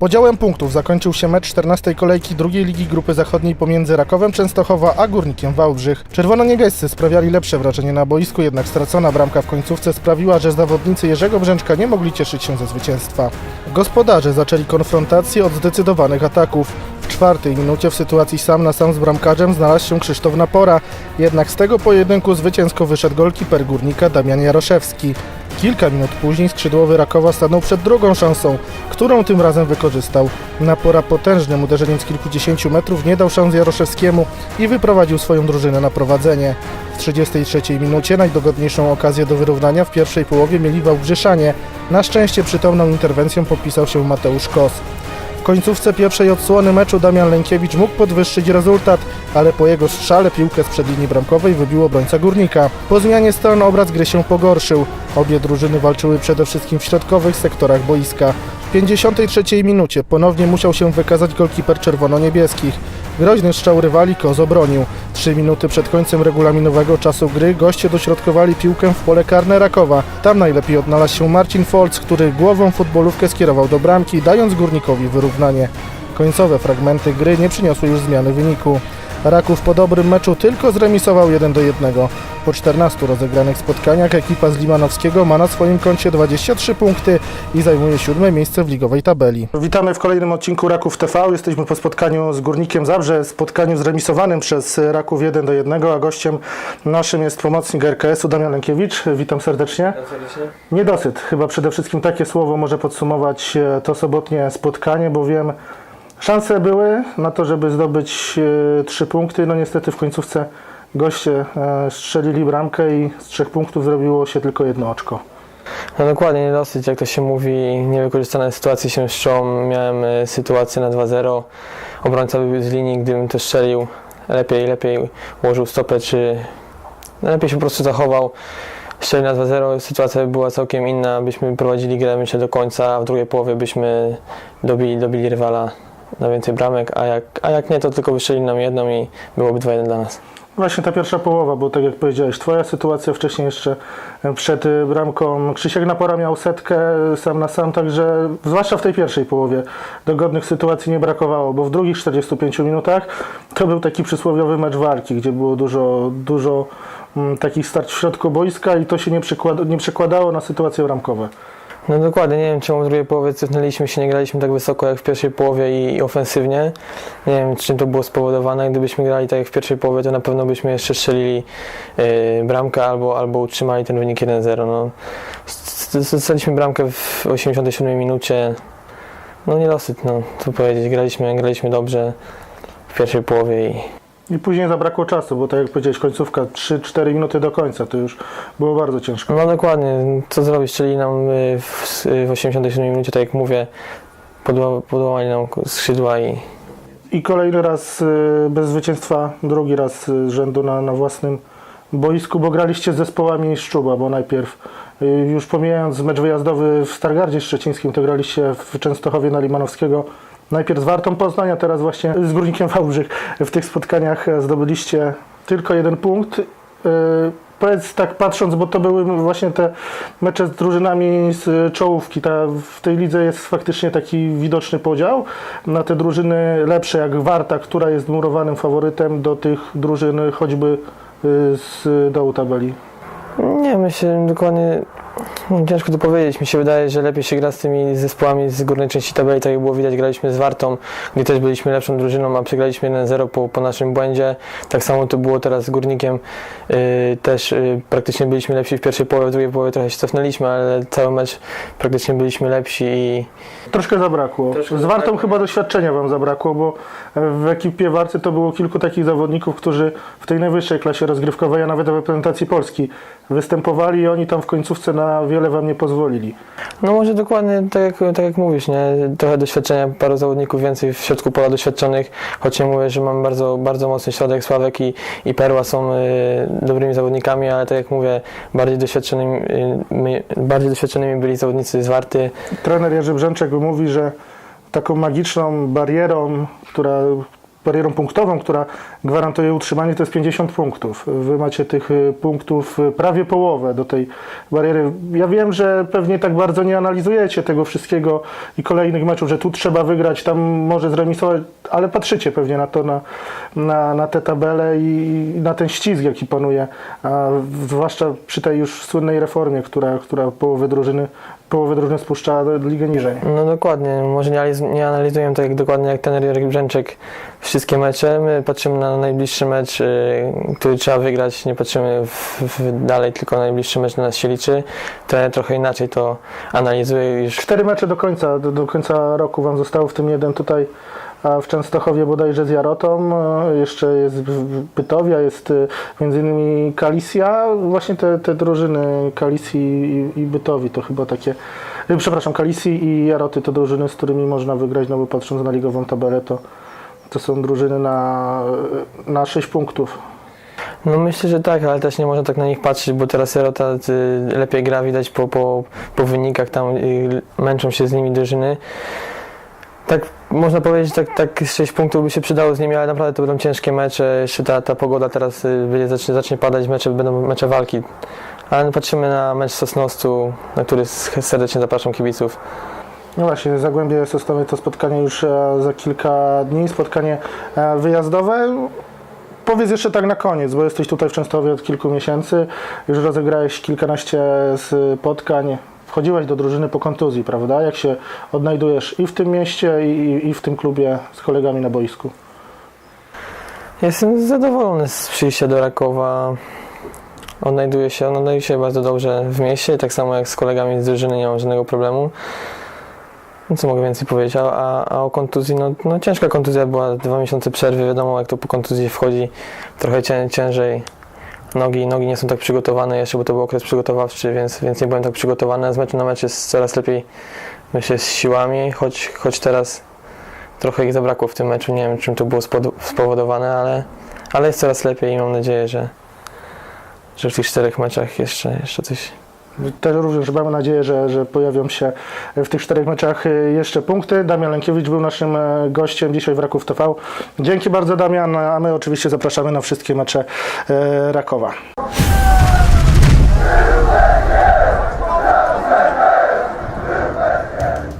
Podziałem punktów zakończył się mecz 14 kolejki drugiej ligi grupy zachodniej pomiędzy Rakowem Częstochowa a Górnikiem Wałbrzych. Czerwono-niebiescy sprawiali lepsze wrażenie na boisku, jednak stracona bramka w końcówce sprawiła, że zawodnicy Jerzego Brzęczka nie mogli cieszyć się ze zwycięstwa. Gospodarze zaczęli konfrontację od zdecydowanych ataków. W czwartej minucie w sytuacji sam na sam z bramkarzem znalazł się Krzysztof Napora, jednak z tego pojedynku zwycięsko wyszedł golkiper Górnika Damian Jaroszewski. Kilka minut później skrzydłowy Rakowa stanął przed drugą szansą, którą tym razem wykorzystał. Napora potężnym uderzeniem z kilkudziesięciu metrów nie dał szans Jaroszewskiemu i wyprowadził swoją drużynę na prowadzenie. W 33 minucie najdogodniejszą okazję do wyrównania w pierwszej połowie mieli Wałbrzyszanie. Na szczęście przytomną interwencją popisał się Mateusz Kos. W końcówce pierwszej odsłony meczu Damian Lękiewicz mógł podwyższyć rezultat, ale po jego strzale piłkę sprzed linii bramkowej wybił obrońca Górnika. Po zmianie stron obraz gry się pogorszył. Obie drużyny walczyły przede wszystkim w środkowych sektorach boiska. W 53 minucie ponownie musiał się wykazać golkiper czerwono-niebieskich. Groźny strzał rywali Koz obronił. Trzy minuty przed końcem regulaminowego czasu gry goście dośrodkowali piłkę w pole karne Rakowa. Tam najlepiej odnalazł się Marcin Folc, który głową futbolówkę skierował do bramki, dając Górnikowi wyrównanie. Końcowe fragmenty gry nie przyniosły już zmiany wyniku. Raków po dobrym meczu tylko zremisował 1 do 1. Po 14 rozegranych spotkaniach ekipa z Limanowskiego ma na swoim koncie 23 punkty i zajmuje siódme miejsce w ligowej tabeli. Witamy w kolejnym odcinku Raków TV. Jesteśmy po spotkaniu z Górnikiem Zabrze, spotkaniu zremisowanym przez Raków 1 do 1, a gościem naszym jest pomocnik RKS-u Damian Lękiewicz. Witam serdecznie. Niedosyt. Chyba przede wszystkim takie słowo może podsumować e, to sobotnie spotkanie, bowiem szanse były na to, żeby zdobyć e, trzy punkty. No niestety w końcówce goście e, strzelili bramkę i z trzech punktów zrobiło się tylko jedno oczko. No dokładnie, nie dosyć, jak to się mówi, niewykorzystane sytuacje się szczą. Miałem e, sytuację na 2-0, obrońca wybił z linii, gdybym to strzelił, lepiej, lepiej ułożył stopę, czy lepiej się po prostu zachował. Strzelił na 2-0, sytuacja by była całkiem inna, byśmy prowadzili grę myślę do końca, a w drugiej połowie byśmy dobili, dobili rywala na więcej bramek, a jak, a jak nie, to tylko wystrzeli nam jedną i byłoby 2-1 dla nas. Właśnie ta pierwsza połowa, bo tak jak powiedziałeś, twoja sytuacja wcześniej jeszcze przed y, bramką. Krzysiek Napora miał setkę y, sam na sam, także zwłaszcza w tej pierwszej połowie dogodnych sytuacji nie brakowało, bo w drugich 45 minutach to był taki przysłowiowy mecz walki, gdzie było dużo, dużo mm, takich starć w środku boiska i to się nie, nie przekładało na sytuacje bramkowe. No dokładnie, nie wiem czemu w drugiej połowie cofnęliśmy się, nie graliśmy tak wysoko jak w pierwszej połowie i, i ofensywnie. Nie wiem czym to było spowodowane. Gdybyśmy grali tak jak w pierwszej połowie, to na pewno byśmy jeszcze strzelili yy, bramkę albo, albo utrzymali ten wynik 1-0. No, bramkę w 87 minucie. No niedosyt, no co powiedzieć. Graliśmy, graliśmy dobrze w pierwszej połowie i I później zabrakło czasu, bo tak jak powiedziałeś, końcówka 3-4 minuty do końca, to już było bardzo ciężko. No dokładnie, co zrobić, czyli nam y, w, w 87 minucie, tak jak mówię, podła- podłamali nam skrzydła i I kolejny raz y, bez zwycięstwa, drugi raz y, z rzędu na, na własnym boisku, bo graliście z zespołami Szczuba, bo najpierw y, już pomijając mecz wyjazdowy w Stargardzie Szczecińskim, to graliście w Częstochowie na Limanowskiego. Najpierw z Wartą Poznań, a teraz właśnie z Górnikiem Wałbrzych. W tych spotkaniach zdobyliście tylko jeden punkt. Y, Powiedz tak patrząc, bo to były właśnie te mecze z drużynami z czołówki. Ta, w tej lidze jest faktycznie taki widoczny podział na te drużyny lepsze jak Warta, która jest murowanym faworytem do tych drużyn choćby y, z dołu tabeli. Nie, myślę dokładnie. Ciężko to powiedzieć. Mi się wydaje, że lepiej się gra z tymi zespołami z górnej części tabeli. Tak jak było widać, graliśmy z Wartą, gdzie też byliśmy lepszą drużyną, a przegraliśmy 1-0 po, po naszym błędzie. Tak samo to było teraz z Górnikiem. Yy, też yy, praktycznie byliśmy lepsi w pierwszej połowie, w drugiej połowie trochę się cofnęliśmy, ale cały mecz praktycznie byliśmy lepsi i Troszkę zabrakło. Troszkę z Wartą zabrakło. chyba doświadczenia Wam zabrakło, bo w ekipie Warty to było kilku takich zawodników, którzy w tej najwyższej klasie rozgrywkowej, a nawet w reprezentacji Polski występowali i oni tam w końcówce na wiele Wam nie pozwolili. No może dokładnie tak jak, tak jak mówisz, nie? Trochę doświadczenia, paru zawodników więcej w środku pola doświadczonych, choć nie mówię, że mam bardzo, bardzo mocny środek, Sławek i, i Perła są y, dobrymi zawodnikami, ale tak jak mówię, bardziej doświadczonymi, y, bardziej doświadczonymi byli zawodnicy z Warty. Trener Jerzy Brzęczek mówi, że taką magiczną barierą, która barierą punktową, która gwarantuje utrzymanie, to jest 50 punktów. Wy macie tych y, punktów y, prawie połowę do tej bariery. Ja wiem, że pewnie tak bardzo nie analizujecie tego wszystkiego i kolejnych meczów, że tu trzeba wygrać, tam może zremisować, ale patrzycie pewnie na to, na, na, na te tabele i, na ten ścisk, jaki panuje, zwłaszcza przy tej już słynnej reformie, która, która połowę drużyny, połowę drużyny spuszcza ligę niżej. No dokładnie, może nie, nie analizujemy tak dokładnie jak ten Jarek Brzęczek wszystkie mecze. My patrzymy na najbliższy mecz, y, który trzeba wygrać, nie patrzymy w, w dalej, tylko najbliższy mecz na nas się liczy. Trener trochę inaczej to analizuje już Cztery mecze do końca, do, do końca roku Wam zostało, w tym jeden tutaj w Częstochowie bodajże z Jarotą, e, jeszcze jest Bytowia, jest e, między innymi Kalisja, właśnie te, te drużyny Kalisji i, i Bytowi to chyba takie, e, przepraszam, Kalisji i Jaroty to drużyny, z którymi można wygrać, no bo patrząc na ligową tabelę to, to są drużyny na, na 6 punktów. No myślę, że tak, ale też nie można tak na nich patrzeć, bo teraz Jarota y, lepiej gra, widać po, po, po wynikach, tam y, męczą się z nimi drużyny. Tak można powiedzieć, tak, tak 6 punktów by się przydało z nimi, ale naprawdę to będą ciężkie mecze. Jeszcze ta, ta pogoda teraz y, będzie, zacznie, zacznie padać, mecze będą mecze walki. Ale patrzymy na mecz Sosnostu, na który serdecznie zapraszam kibiców. No właśnie, Zagłębie Sosnowiec to spotkanie już e, za kilka dni, spotkanie e, wyjazdowe. Powiedz jeszcze tak na koniec, bo jesteś tutaj w Częstochowie od kilku miesięcy, już rozegrałeś kilkanaście spotkań, wchodziłeś do drużyny po kontuzji, prawda? Jak się odnajdujesz i w tym mieście, i, i w tym klubie z kolegami na boisku? Jestem zadowolony z przyjścia do Rakowa. Odnajduję się, odnajduję się bardzo dobrze w mieście, tak samo jak z kolegami z drużyny, nie mam żadnego problemu. No co mogę więcej powiedzieć, a, a, a o kontuzji, no, no ciężka kontuzja była, dwa miesiące przerwy, wiadomo jak to po kontuzji wchodzi, trochę cię, ciężej. Nogi, nogi nie są tak przygotowane jeszcze, bo to był okres przygotowawczy, więc, więc nie byłem tak przygotowany. Z meczu na mecz jest coraz lepiej, myślę, z siłami, choć, choć teraz trochę ich zabrakło w tym meczu. Nie wiem, czym to było spowodowane, ale, ale jest coraz lepiej i mam nadzieję, że, że w tych czterech meczach jeszcze, jeszcze coś. Też również mamy nadzieję, że, że pojawią się w tych czterech meczach jeszcze punkty. Damian Lękiewicz był naszym e, gościem dzisiaj w Raków TV. Dzięki bardzo Damian, a my oczywiście zapraszamy na wszystkie mecze e, Rakowa.